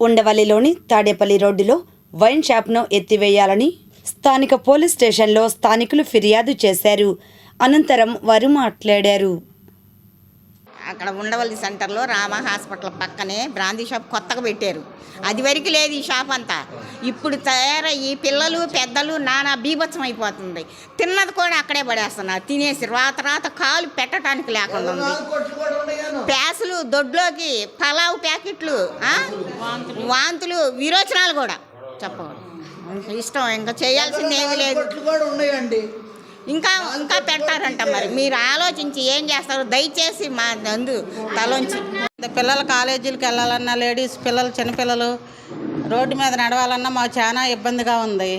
ఉండవల్లిలోని తాడేపల్లి రోడ్డులో వైన్ షాప్ను ఎత్తివేయాలని స్థానిక పోలీస్ స్టేషన్లో స్థానికులు ఫిర్యాదు చేశారు. అనంతరం వారు మాట్లాడారు. అక్కడ ఉండవల్లి సెంటర్లో రామ హాస్పిటల్ పక్కనే బ్రాందీ షాప్ కొత్తగా పెట్టారు. అది వరకు లేదు ఈ షాప్ అంతా. ఇప్పుడు తయారయ్యి పిల్లలు పెద్దలు నానా బీభత్సం అయిపోతుంది. తిన్నది కూడా అక్కడే పడేస్తున్నారు. తినేసి రాత రాత కాలు పెట్టడానికి లేకుండా ఉంది. ప్యాసులు దొడ్లోకి పలావ్ ప్యాకెట్లు? వాంతులు విరోచనాలు కూడా. చెప్పకూడదు ఇష్టం ఇంకా చేయాల్సింది ఏమీ లేదు. ఇంకా ఇంకా పెడతారంట మరి. మీరు ఆలోచించి ఏం చేస్తారు? దయచేసి మా నందు తలోంచి. పిల్లలు కాలేజీలకు వెళ్ళాలన్నా లేడీస్ పిల్లలు చిన్నపిల్లలు రోడ్డు మీద నడవాలన్నా మాకు చాలా ఇబ్బందిగా ఉంది.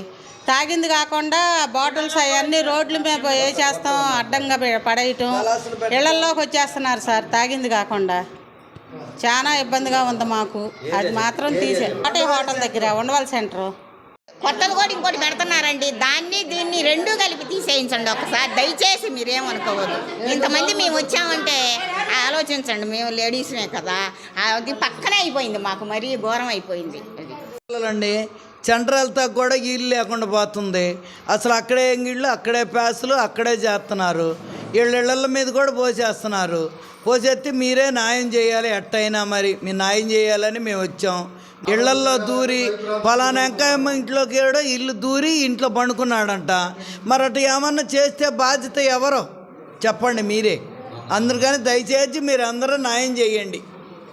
తాగింది కాకుండా బాటిల్స్ అవన్నీ రోడ్ల మీద చేస్తాం అడ్డంగా పడేయటం. ఇళ్ళల్లోకి వచ్చేస్తున్నారు సార్ తాగింది కాకుండా. చాలా ఇబ్బందిగా ఉంది మాకు. అది మాత్రం తీసే ఒకటే హోటల్ దగ్గర ఉండవల్ సెంటర్. కొత్తది కూడా ఇంకోటి పెడుతున్నారండి. దాన్ని దీన్ని రెండూ కలిపి చేయించండి ఒకసారి. దయచేసి మీరేమనుకోవద్దు. ఇంతమంది మేము వచ్చామంటే ఆలోచించండి. మేము లేడీస్నే కదా. అది పక్కనే అయిపోయింది మాకు. మరీ ఘోరం అయిపోయింది. అండి పిల్లలండి కూడా ఇల్లు లేకుండా పోతుంది. అసలు అక్కడే ఇళ్ళు అక్కడే ప్యాసులు అక్కడే చేస్తున్నారు. వీళ్ళ ఇళ్ళ మీద కూడా పోసేస్తున్నారు. పోసేస్తే మీరే న్యాయం చేయాలి. ఎట్టయినా మరి మీ న్యాయం చేయాలని మేము వచ్చాం. ఇళ్ళల్లో దూరి ఫలానా ఇంట్లోకి ఏడో ఇల్లు దూరి ఇంట్లో పండుకున్నాడంట. మరి అటు ఏమన్నా చేస్తే బాధ్యత ఎవరో? చెప్పండి మీరే. అందరు కానీ దయచేసి మీరు అందరూ న్యాయం చేయండి.